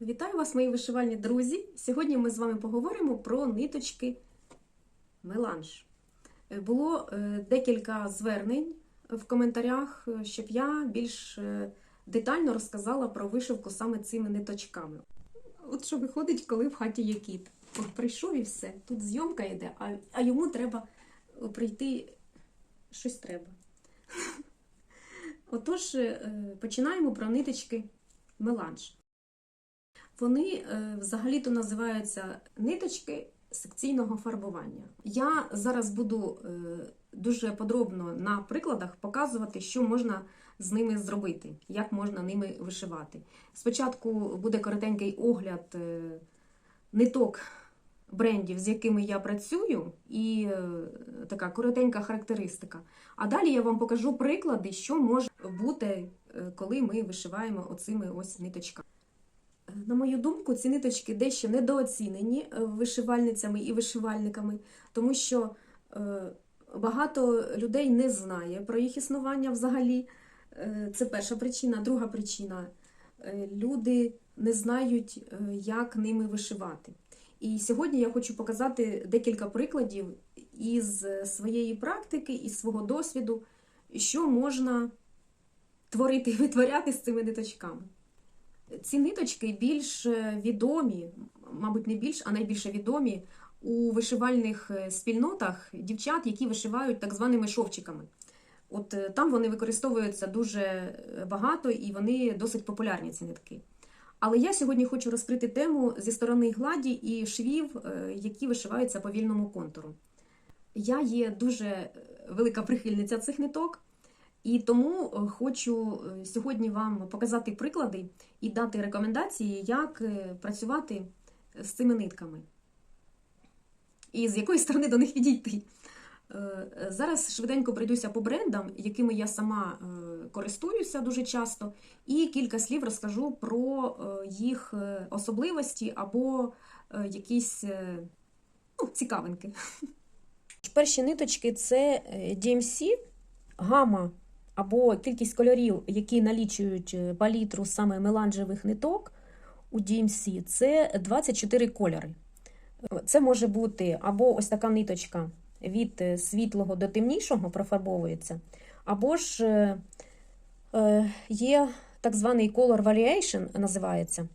Вітаю вас, мої вишивальні друзі! Сьогодні ми з вами поговоримо про ниточки меланж. Е, Було е, декілька звернень в коментарях, е, щоб я більш детально розказала про вишивку саме цими ниточками. От що виходить, коли в хаті є кіт. От прийшов і все. Тут зйомка йде, а, йому треба прийти щось треба. Отож, починаємо про ниточки меланж. Вони е, взагалі-то називаються ниточки секційного фарбування. Я зараз буду е, дуже подробно на прикладах показувати, що можна з ними зробити, як можна ними вишивати. Спочатку буде коротенький огляд е, ниток брендів, з якими я працюю, і така коротенька характеристика. А далі я вам покажу приклади, що може бути, коли ми вишиваємо оцими ось ниточками. На мою думку, ці ниточки дещо недооцінені е, вишивальницями і вишивальниками, тому що е, багато людей не знає про їх існування взагалі. Е, Це перша причина. Друга причина люди не знають, як ними вишивати. І сьогодні я хочу показати декілька прикладів із своєї практики, із свого досвіду, що можна творити, і витворяти з цими ниточками. Ці ниточки більш е, відомі, мабуть, не більш, а найбільше відомі у вишивальних е, спільнотах дівчат, які вишивають так званими шовчиками. От е, там вони використовуються дуже багато і вони досить популярні, ці нитки. Але я сьогодні хочу розкрити тему зі сторони гладі і швів, які вишиваються по вільному контуру. Я є дуже велика прихильниця цих ниток. І тому е, хочу е, сьогодні вам показати приклади і дати рекомендації, як е, працювати з цими нитками. І з якої сторони до них підійти. Е, Зараз швиденько пройдуся по брендам, якими я сама користуюся дуже часто, і кілька слів розкажу про їх особливості або якісь ну, цікавинки. Перші ниточки це DMC, гама або кількість кольорів, які налічують е, палітру саме меланжевих ниток у DMC, це 24 кольори. Це може бути або ось така ниточка від е, світлого до темнішого профарбовується, або ж е, є так званий color variation, називається.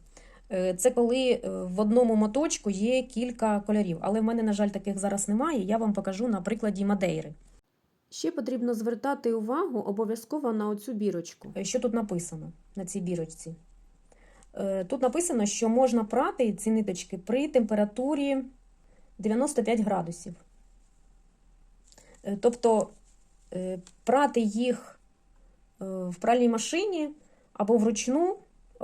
Це коли в одному моточку є кілька кольорів, але в мене, на жаль, таких зараз немає. Я вам покажу на прикладі Мадейри. Ще потрібно звертати увагу обов'язково на оцю бірочку. Е, Що тут написано на цій бірочці? Е, Тут написано, що можна прати ці ниточки при температурі 95 градусів. Е, Тобто прати їх в пральній машині або вручну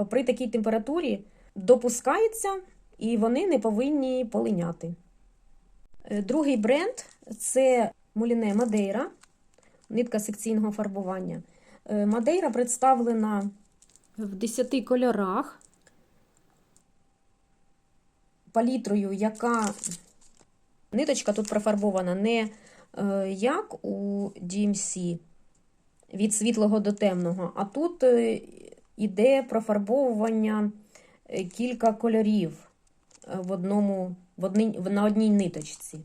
при такій температурі допускається, і вони не повинні полиняти. Другий бренд це Муліне Мадейра, нитка секційного фарбування. Е, Мадейра представлена в 10 кольорах палітрою, яка ниточка тут профарбована не е, як у DMC від світлого до темного, а тут е, іде профарбовування кілька кольорів в одному, в одній, на одній ниточці.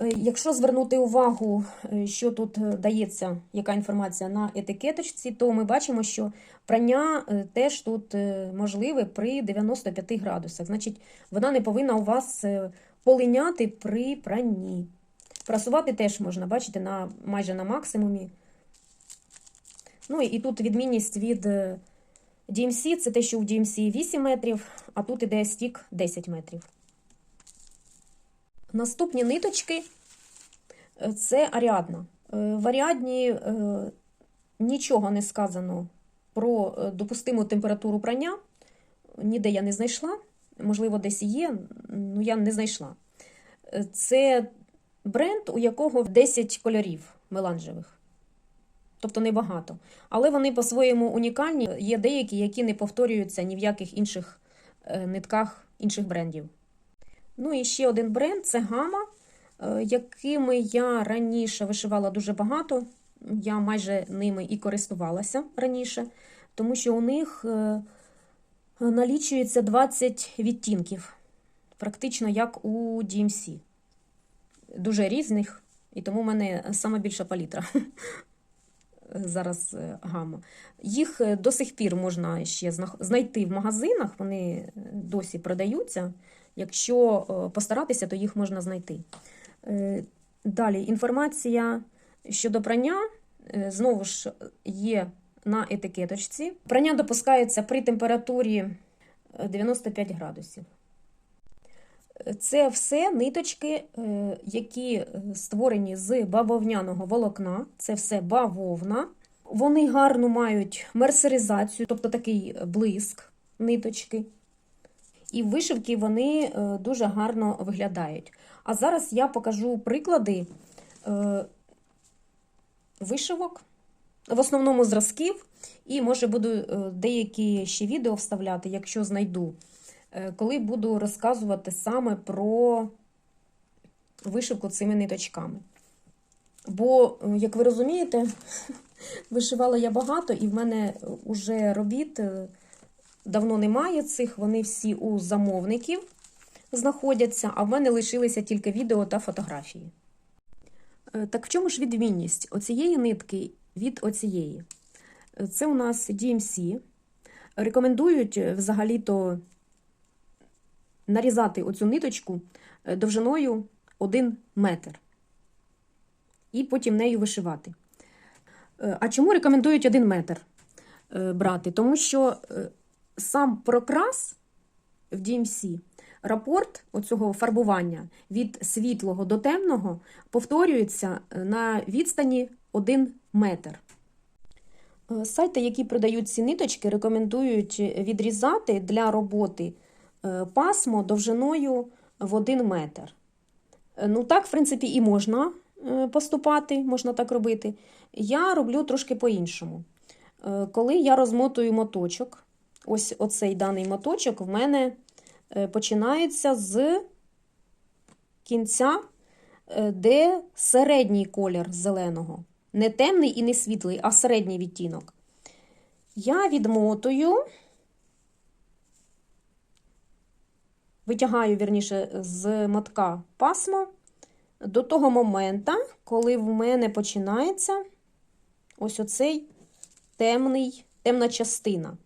Е, Якщо звернути увагу, е, що тут е, дається, яка інформація на етикеточці, то ми бачимо, що прання теж тут можливе при 95 градусах. Значить, вона не повинна у вас полиняти при пранні. Прасувати теж можна, бачите, на, майже на максимумі. Ну і тут відмінність від DMC, це те, що в DMC 8 метрів, а тут іде стік 10 метрів. Наступні ниточки е, це Аріадна. Е, В Аріадні е, нічого не сказано про допустиму температуру прання. Ніде я не знайшла. Можливо, десь є, ну я не знайшла. Це бренд, у якого 10 кольорів меланжевих. Тобто небагато. Але вони по-своєму унікальні. Є деякі, які не повторюються ні в яких інших нитках інших брендів. Ну і ще один бренд це Гама, е, якими я раніше вишивала дуже багато. Я майже ними і користувалася раніше, тому що у них е, налічується 20 відтінків, практично як у DMC. Дуже різних, і тому в мене сама більша палітра. Зараз е, гамма. Їх е, до сих пір можна ще знайти в магазинах, вони е, досі продаються. Якщо постаратися, то їх можна знайти. Далі інформація щодо прання знову ж є на етикеточці. Прання допускається при температурі е, 95 градусів. Це все ниточки, е, які е, створені з бавовняного волокна. Це все бавовна. Вони гарно мають мерсеризацію, тобто такий блиск ниточки. І вишивки вони е, дуже гарно виглядають. А зараз я покажу приклади вишивок, в основному зразків, і може буду деякі ще відео вставляти, якщо знайду, коли буду розказувати саме про вишивку цими ниточками. Бо, е, як ви розумієте, вишивала я багато, і в мене вже робіт е, давно немає цих, вони всі у замовників знаходяться, а в мене лишилися тільки відео та фотографії. Е, Так в чому ж відмінність оцієї нитки від оцієї? Е, Це у нас DMC. Рекомендують е, взагалі-то нарізати оцю ниточку е, довжиною 1 метр. І потім нею вишивати. Е, А чому рекомендують 1 метр е, брати? Тому що сам прокрас в DMC, рапорт оцього фарбування від світлого до темного повторюється на відстані 1 метр. Сайти, які продають ці ниточки, рекомендують відрізати для роботи пасмо довжиною в 1 метр. Е, Ну, так, в принципі, і можна е, поступати, можна так робити. Я роблю трошки по-іншому. Е, Коли я розмотую моточок, ось оцей даний моточок в мене е, починається з кінця, е, де середній колір зеленого. Не темний і не світлий, а середній відтінок. Я відмотую, витягаю, вірніше, з мотка пасмо до того моменту, коли в мене починається ось оцей темний, темна частина.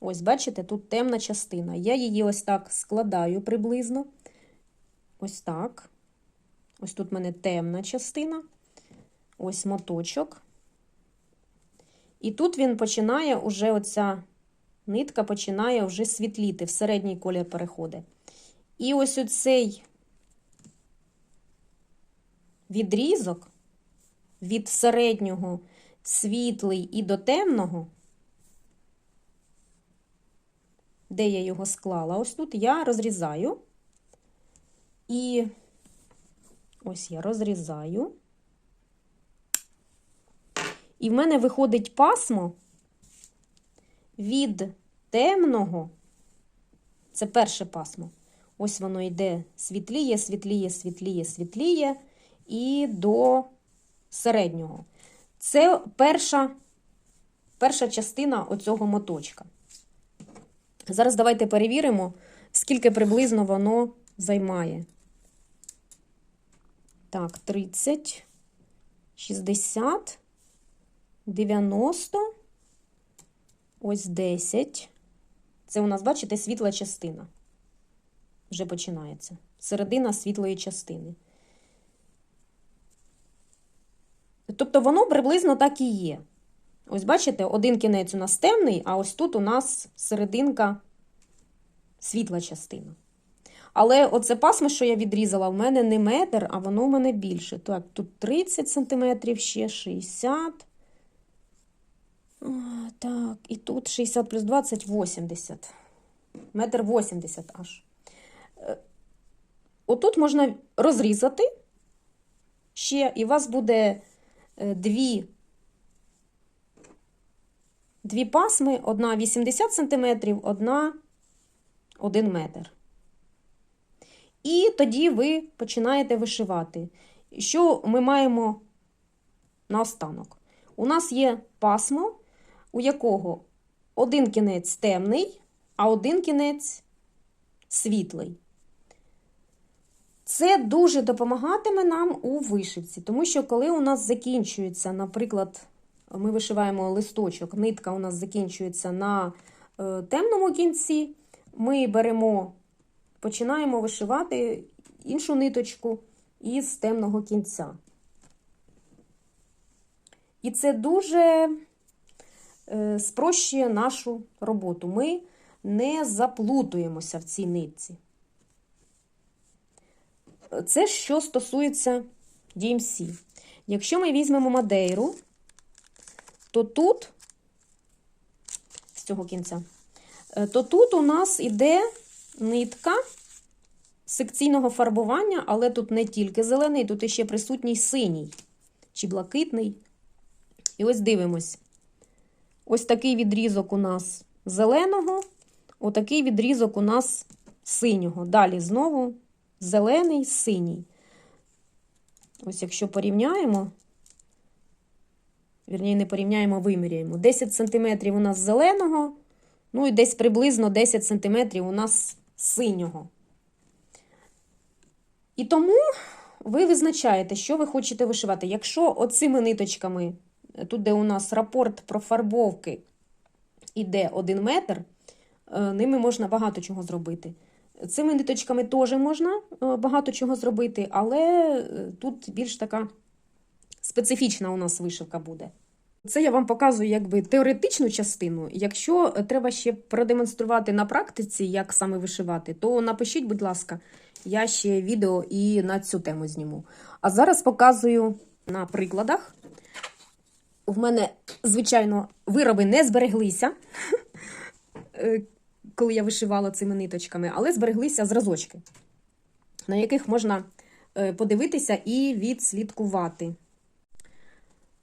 Ось, бачите, тут темна частина. Я її ось так складаю приблизно. Ось так. Ось тут в мене темна частина. Ось моточок. І тут він починає уже оця нитка починає вже світліти, в середній колір переходить. І ось оцей відрізок від середнього світлий і до темного, де я його склала, ось тут я розрізаю. І ось я розрізаю. І в мене виходить пасмо від темного, це перше пасмо. Ось воно йде світліє, світліє, світліє, світліє і до середнього. Це перша, перша частина оцього моточка. Зараз давайте перевіримо, скільки приблизно воно займає. Так, 30, 60, 90, ось 10. Це у нас, бачите, світла частина. Вже починається. Середина світлої частини. Тобто воно приблизно так і є. Ось бачите, один кінець у нас темний, а ось тут у нас серединка світла частина. Але оце пасмо, що я відрізала, в мене не метр, а воно в мене більше. Так, тут 30 см, ще 60. А, Так, і тут 60 плюс 20 80. Метр 80 аж. Е, Отут можна розрізати ще, і у вас буде е, дві, дві пасми, одна 80 см, одна 1 метр. І тоді ви починаєте вишивати. Що ми маємо наостанок? У нас є пасмо, у якого один кінець темний, а один кінець світлий. Це дуже допомагатиме нам у вишивці, тому що коли у нас закінчується, наприклад, ми вишиваємо листочок, нитка у нас закінчується на е, темному кінці, ми беремо, починаємо вишивати іншу ниточку із темного кінця. І це дуже спрощує нашу роботу. Ми не заплутуємося в цій нитці. Це що стосується DMC. Якщо ми візьмемо Мадейру, то тут, з цього кінця, е, то тут у нас іде нитка секційного фарбування, але тут не тільки зелений, тут іще присутній синій чи блакитний. І ось дивимось. Ось такий відрізок у нас зеленого, отакий відрізок у нас синього. Далі знову зелений, синій. Ось якщо порівняємо, вірніше, не порівняємо, а виміряємо. 10 см у нас зеленого, ну і десь приблизно 10 см у нас синього. І тому ви визначаєте, що ви хочете вишивати. Якщо оцими ниточками, тут, де у нас рапорт про фарбовки, іде 1 метр, е, ними можна багато чого зробити. Цими ниточками теж можна е, багато чого зробити, але е, тут більш така специфічна у нас вишивка буде. Це я вам показую якби теоретичну частину. Якщо треба ще продемонструвати на практиці, як саме вишивати, то напишіть, будь ласка, я ще відео і на цю тему зніму. А зараз показую на прикладах. В мене, звичайно, вироби не збереглися, е, коли я вишивала цими ниточками, але збереглися зразочки, на яких можна е, подивитися і відслідкувати.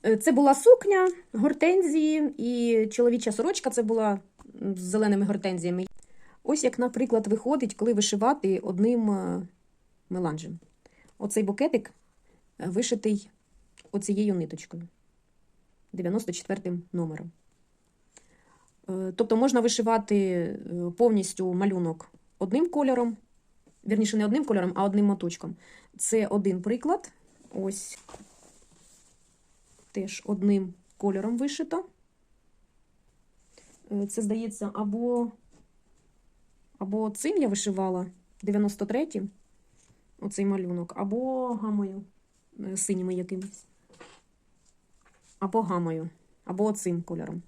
Е, Це була сукня, гортензії і чоловіча сорочка це була з зеленими гортензіями. Ось як, наприклад, виходить, коли вишивати одним меланжем. Оцей букетик вишитий оцією ниточкою, 94 номером. Е, Тобто можна вишивати е, повністю малюнок одним кольором, вірніше, не одним кольором, а одним моточком. Це один приклад. Ось теж одним кольором вишито. Е, Це, здається, або, або цим я вишивала 93-м, оцей малюнок, або гамою синіми якимось. Або гамою, або оцим кольором.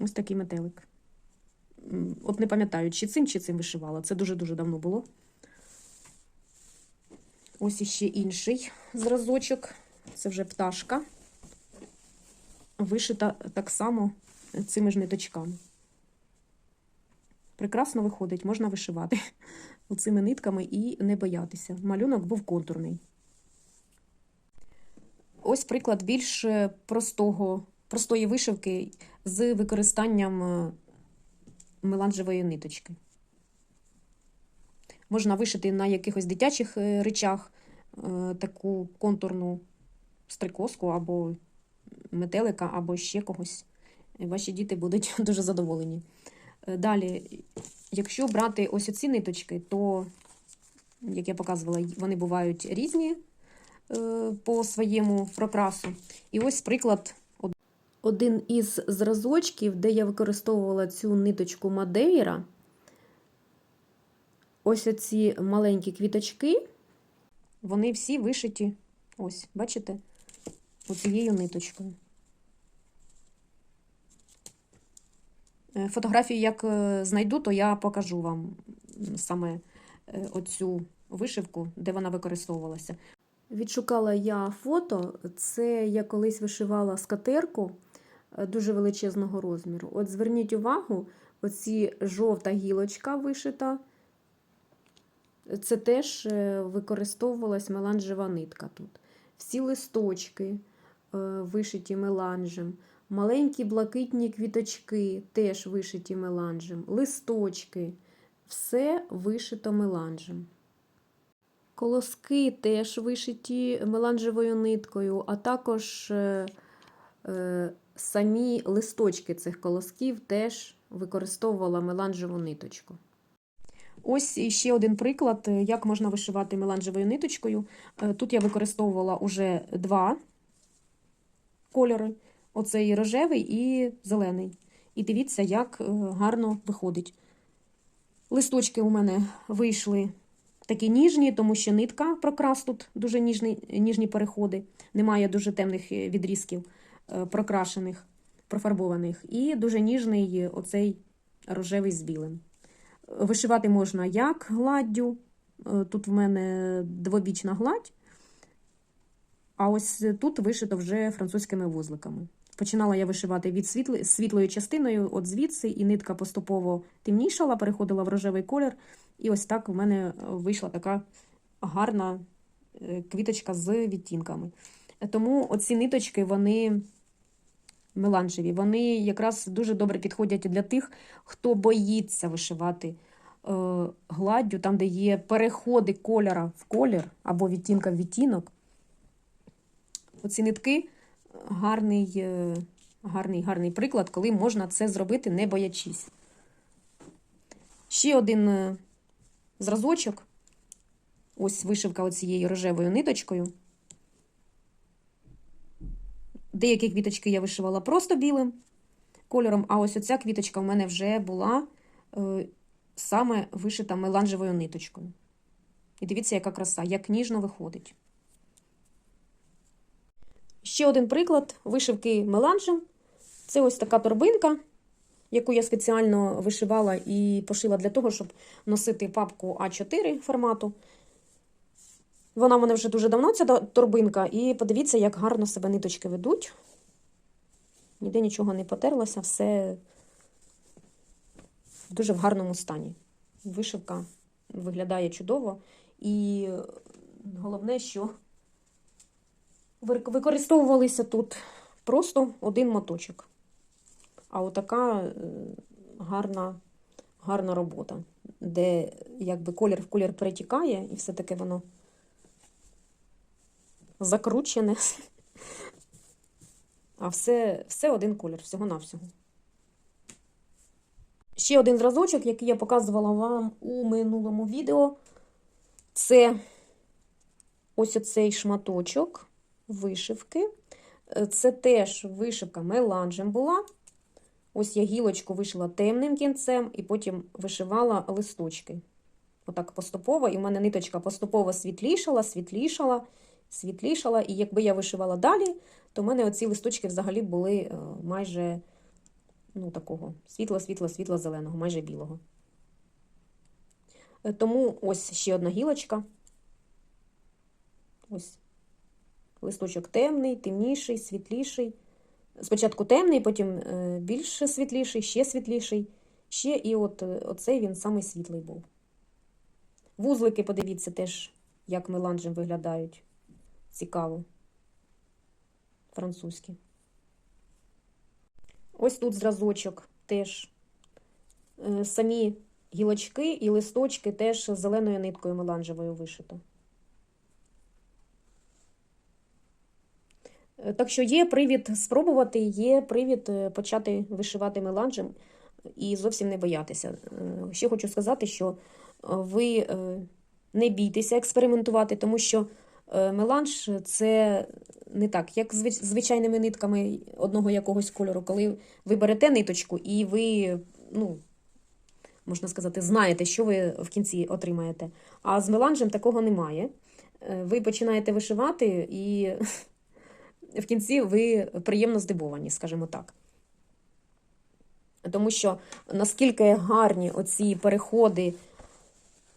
Ось такий метелик. От не пам'ятаю, чи цим, чи цим вишивала. Це дуже-дуже давно було. Ось іще інший зразочок. Це вже пташка. Вишита так само цими ж ниточками. Прекрасно виходить, можна вишивати цими нитками і не боятися. Малюнок був контурний. Ось приклад більш е, простого, простої вишивки з використанням е, меланжевої ниточки. Можна вишити на якихось дитячих е, речах таку контурну стрикоску або метелика, або ще когось. Ваші діти будуть дуже задоволені. Далі, якщо брати ось оці ниточки, то, як я показувала, вони бувають різні е, по своєму прокрасу. І ось приклад. Один із зразочків, де я використовувала цю ниточку Мадейра. Ось оці маленькі квіточки, вони всі вишиті, ось, бачите, оцією ниточкою. Е, Фотографію, як е, знайду, то я покажу вам саме е, оцю вишивку, де вона використовувалася. Відшукала я фото. Це я колись вишивала скатерку дуже величезного розміру. От зверніть увагу, оці жовта гілочка вишита. Це теж використовувалась меланжева нитка тут. Всі листочки вишиті меланжем, маленькі блакитні квіточки теж вишиті меланжем, листочки все вишито меланжем. Колоски теж вишиті меланжевою ниткою, а також е, е, самі листочки цих колосків теж використовувала меланжеву ниточку. Ось ще один приклад, е, як можна вишивати меланжевою ниточкою. Е, Тут я використовувала уже два кольори: оцей рожевий і зелений. І дивіться, як е, гарно виходить. Листочки у мене вийшли такі ніжні, тому що нитка прокрас тут дуже ніжні, ніжні переходи. Немає дуже темних е, відрізків е, прокрашених, профарбованих. І дуже ніжний оцей рожевий з білим. Вишивати можна як гладдю. Тут в мене двобічна гладь, а ось тут вишито вже французькими вузликами. Починала я вишивати від світли, світлою частиною, от звідси, і нитка поступово темнішала, переходила в рожевий колір. І ось так в мене вийшла така гарна е, квіточка з відтінками. Тому оці ниточки, вони меланжеві, вони якраз дуже добре підходять для тих, хто боїться вишивати е, гладдю, там, де є переходи кольора в колір або відтінка в відтінок. Оці нитки гарний, е, гарний, гарний приклад, коли можна це зробити, не боячись. Ще один е, зразочок. Ось вишивка оцією рожевою ниточкою. Деякі квіточки я вишивала просто білим кольором, а ось оця квіточка в мене вже була е, саме вишита меланжевою ниточкою. І дивіться, яка краса, як ніжно виходить. Ще один приклад вишивки меланжем. Це ось така торбинка, яку я спеціально вишивала і пошила для того, щоб носити папку А4 формату. Вона в мене вже дуже давно, ця торбинка, і подивіться, як гарно себе ниточки ведуть. Ніде нічого не потерлося, все в дуже в гарному стані. Вишивка виглядає чудово. І головне, що використовувалися тут просто один моточок. А отака е, гарна, гарна робота, де якби колір в колір перетікає, і все таки воно закручене. А все, все один колір, всього-навсього. Ще один зразочок, який я показувала вам у минулому відео, це ось оцей шматочок вишивки. Це теж вишивка меланжем була. Ось я гілочку вишила темним кінцем, і потім вишивала листочки. Отак поступово, і в мене ниточка поступово світлішала, світлішала, світлішала. І якби я вишивала далі, то в мене оці листочки взагалі були майже ну, такого світло-світло-світло-зеленого, майже білого. Тому ось ще одна гілочка. Ось листочок темний, темніший, світліший. Спочатку темний, потім більш світліший, ще світліший. Ще і от оцей він самий світлий був. Вузлики, подивіться, теж, як меланжем виглядають. Цікаво. Французькі. Ось тут зразочок теж. Самі гілочки і листочки теж зеленою ниткою меланжевою вишито. Так що є привід спробувати, є привід почати вишивати меланжем і зовсім не боятися. Ще хочу сказати, що ви не бійтеся експериментувати, тому що меланж це не так, як з звичайними нитками одного якогось кольору, коли ви берете ниточку і ви, ну, можна сказати, знаєте, що ви в кінці отримаєте. А з меланжем такого немає. Ви починаєте вишивати і в кінці ви приємно здивовані, скажімо так. Тому що наскільки гарні оці переходи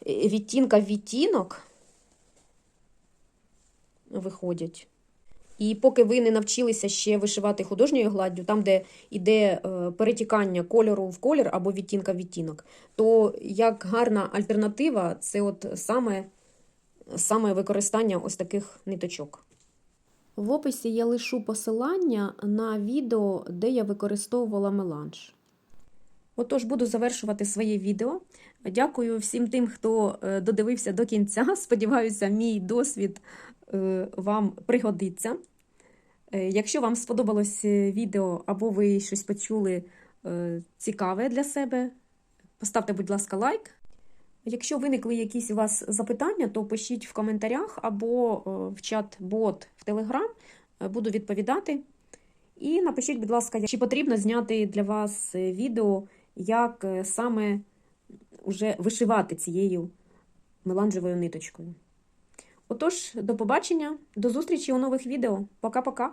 відтінка в відтінок виходять. І поки ви не навчилися ще вишивати художньою гладдю, там, де йде перетікання кольору в колір або відтінка в відтінок, то як гарна альтернатива це от саме, саме використання ось таких ниточок. В описі я лишу посилання на відео, де я використовувала меланж. Отож, буду завершувати своє відео. Дякую всім тим, хто додивився до кінця. Сподіваюся, мій досвід вам пригодиться. Е, Якщо вам сподобалось е, відео або ви щось почули е, цікаве для себе, поставте, будь ласка, лайк. Якщо виникли якісь у вас запитання, то пишіть в коментарях або е, в чат-бот в Телеграм, буду відповідати. І напишіть, будь ласка, чи потрібно зняти для вас е, відео, як е, саме уже вишивати цією меланжевою ниточкою. Отож, до побачення, до зустрічі у нових відео. Пока-пока!